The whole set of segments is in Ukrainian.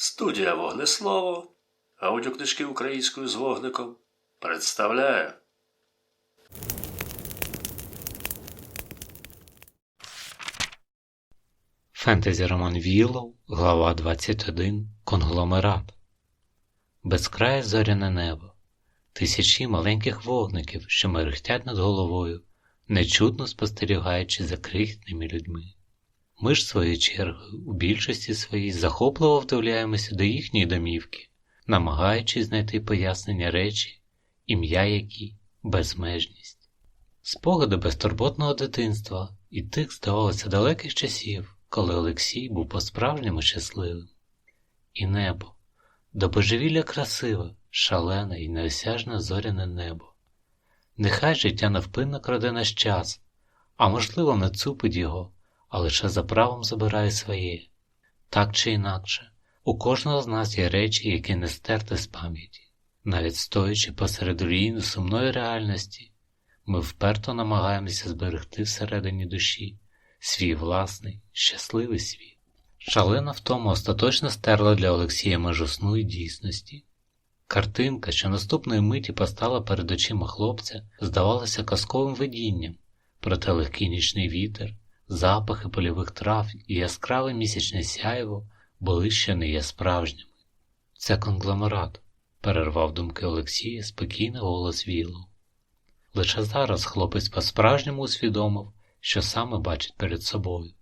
Студія Вогнеслово, аудіокнижки українською з вогником представляє. Фентезі роман Віллоу, глава 21. Конгломерат. Безкрає зоряне небо. Тисячі маленьких вогників, що мерехтять над головою, нечутно спостерігаючи за крихітними людьми. Ми ж, своєю чергою, у більшості своїй захопливо вдивляємося до їхньої домівки, намагаючись знайти пояснення речі, ім'я які безмежність. Спогади безтурботного дитинства і тих, здавалося, далеких часів, коли Олексій був по-справжньому щасливим. І небо, до божевілля красиве, шалене і неосяжне зоряне небо. Нехай життя невпинно краде наш час, а можливо, не цупить його, а лише за правом забирає своє. Так чи інакше, у кожного з нас є речі, які не стерти з пам'яті. Навіть стоячи посеред руїни сумної реальності, ми вперто намагаємося зберегти всередині душі свій власний, щасливий світ. Шалена втома остаточно стерла для Олексія межу сну і дійсності. Картинка, що наступної миті постала перед очима хлопця, здавалася казковим видінням, проте легкий нічний вітер, запахи польових трав і яскраве місячне сяйво були ще не є справжніми. Це конгломерат, перервав думки Олексія спокійний голос Віллоу. Лише зараз хлопець по-справжньому усвідомив, що саме бачить перед собою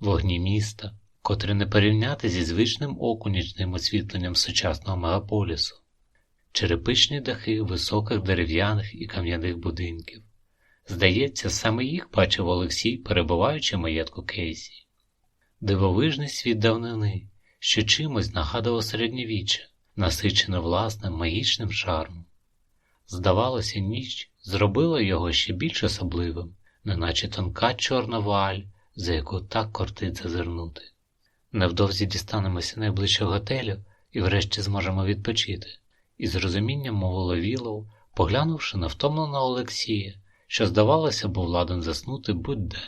вогні міста, котрі не порівняти зі звичним оку нічним освітленням сучасного мегаполісу, черепичні дахи високих дерев'яних і кам'яних будинків. Здається, саме їх бачив Олексій, перебуваючи маєтку Кейсі. Дивовижний світ давнини, що чимось нагадував середньовіччя, насичене власним магічним шармом. Здавалося, ніч зробила його ще більш особливим, неначе тонка чорна вуаль, за яку так кортить зазирнути. Невдовзі дістанемося найближчого готелю і врешті зможемо відпочити, і з розумінням мовила Вілоу, поглянувши на втомленого Олексія, що, здавалося, був ладен заснути будь-де.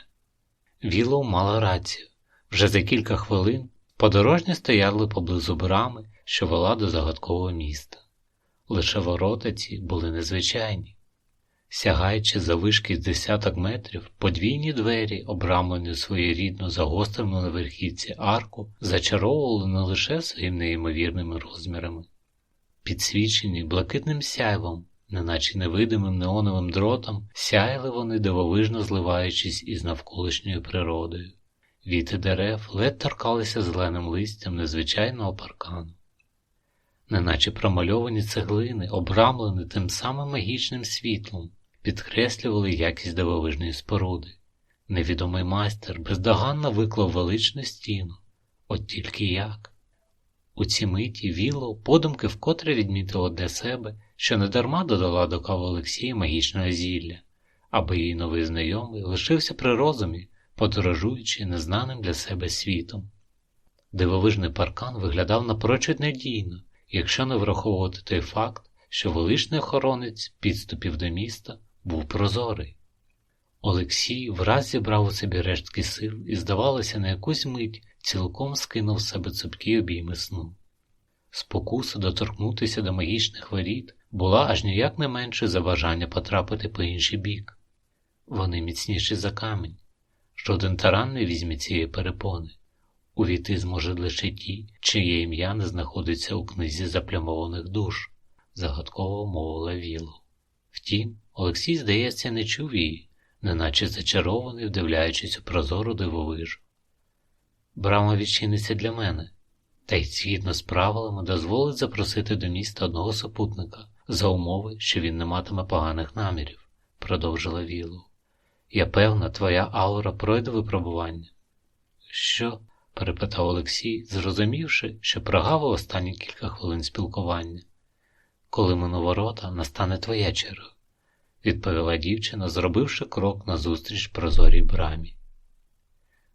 Вілоу мала рацію. Вже за кілька хвилин подорожні стояли поблизу брами, що вела до загадкового міста. Лише ворота ці були незвичайні. Сягаючи за вишки з десяток метрів, подвійні двері, обрамлені своєрідно загострено на верхівці арку, зачаровували не лише своїм неймовірними розмірами. Підсвічені блакитним сяйвом, неначе невидимим неоновим дротом, сяяли вони дивовижно зливаючись із навколишньою природою. Віти дерев ледь торкалися зеленим листям незвичайного паркану. Неначе промальовані цеглини, обрамлені тим самим магічним світлом, підкреслювали якість дивовижної споруди. Невідомий майстер бездоганно виклав величну стіну, от тільки як. У ці миті Віллоу подумки вкотре відмітила для себе, що недарма додала до кави Олексія магічного зілля, аби її новий знайомий лишився при розумі, подорожуючи незнаним для себе світом. Дивовижний паркан виглядав напрочуд надійно, якщо не враховувати той факт, що величний охоронець підступів до міста був прозорий. Олексій враз зібрав у собі рештки сил і, здавалося, на якусь мить цілком скинув себе цупкі обійми сну. Спокуса доторкнутися до магічних воріт була аж ніяк не менше за бажання потрапити по інший бік. Вони міцніші за камінь. Жоден таран не візьме цієї перепони. Увійти зможуть лише ті, чиє ім'я не знаходиться у книзі заплямованих душ, загадково мовила Віло. Втім, Олексій, здається, не чув її, неначе зачарований, вдивляючись у прозору дивовижу. Брама відчиниться для мене, та й згідно з правилами дозволить запросити до міста одного супутника за умови, що він не матиме поганих намірів, продовжила Віло. Я певна, твоя аура пройде випробування. Що? перепитав Олексій, зрозумівши, що прогавив останні кілька хвилин спілкування. Коли мину ворота, настане твоя черга, відповіла дівчина, зробивши крок назустріч прозорій брамі.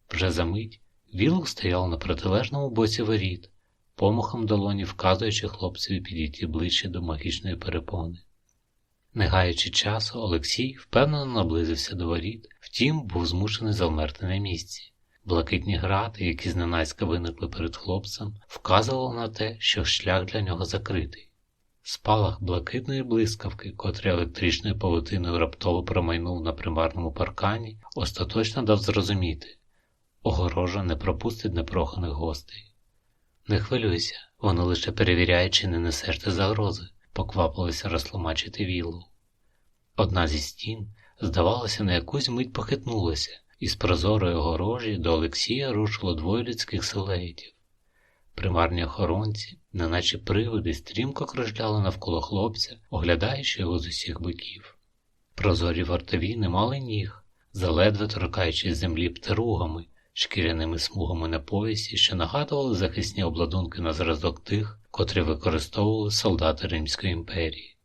Вже за мить Вілок стояв на протилежному боці воріт, помахом долоні вказуючи хлопцеві підійти ближче до магічної перепони. Не гаючи часу, Олексій впевнено наблизився до воріт, втім був змушений завмерти на місці, Блакитні грати, які зненацька виникли перед хлопцем, вказували на те, що шлях для нього закритий. Спалах блакитної блискавки, котрий електричною павутиною раптово промайнув на примарному паркані, остаточно дав зрозуміти огорожа не пропустить непроханих гостей. Не хвилюйся, воно лише перевіряє, чи не несеш ти загрози, поквапилися розтлумачити віллу. Одна зі стін, здавалося, на якусь мить похитнулася, і з прозорої огорожі до Олексія рушило двоє людських силуетів. Примарні охоронці, неначе привиди, стрімко кружляли навколо хлопця, оглядаючи його з усіх боків. Прозорі вартові не мали ніг, заледве торкаючись землі птеругами, шкіряними смугами на поясі, що нагадували захисні обладунки на зразок тих, котрі використовували солдати Римської імперії.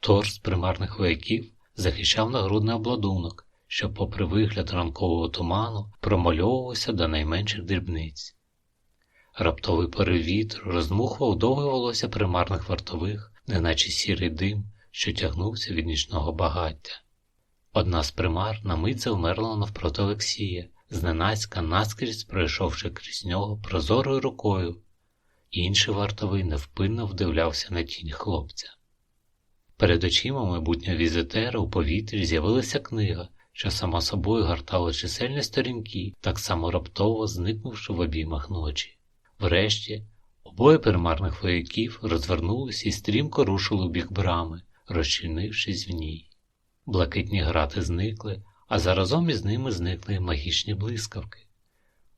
Торс примарних вояків захищав нагрудний обладунок, що, попри вигляд ранкового туману, промальовувався до найменших дрібниць. Раптовий порив вітру роздмухував довге волосся примарних вартових, неначе сірий дим, що тягнувся від нічного багаття. Одна з примар на мить завмерла навпроти Олексія, зненацька наскрізь пройшовши крізь нього прозорою рукою. Інший вартовий невпинно вдивлявся на тінь хлопця. Перед очима майбутнього візитера у повітрі з'явилася книга, що сама собою гартала чисельні сторінки, так само раптово зникнувши в обіймах ночі. Врешті, обоє примарних вояків розвернулися і стрімко рушили у бік брами, розчинившись в ній. Блакитні грати зникли, а заразом із ними зникли магічні блискавки.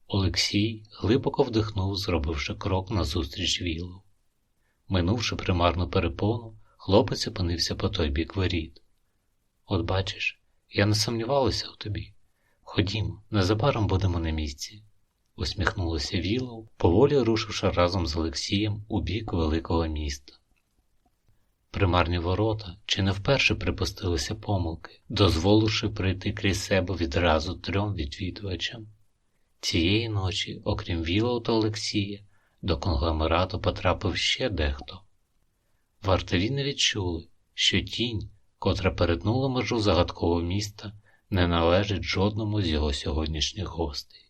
Олексій глибоко вдихнув, зробивши крок назустріч вілу. Минувши примарну перепону, хлопець опинився по той бік воріт. От бачиш, я не сумнівалася у тобі. Ходімо, незабаром будемо на місці, усміхнулася Вілов, поволі рушивши разом з Олексієм у бік великого міста. Примарні ворота чи не вперше припустилися помилки, дозволивши прийти крізь себе відразу трьом відвідувачам. Цієї ночі, окрім Вілов та Олексія, до конгломерату потрапив ще дехто. Вартові не відчули, що тінь, котра перетнула межу загадкового міста, не належить жодному з його сьогоднішніх гостей.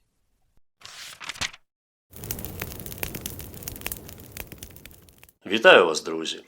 Вітаю вас, друзі!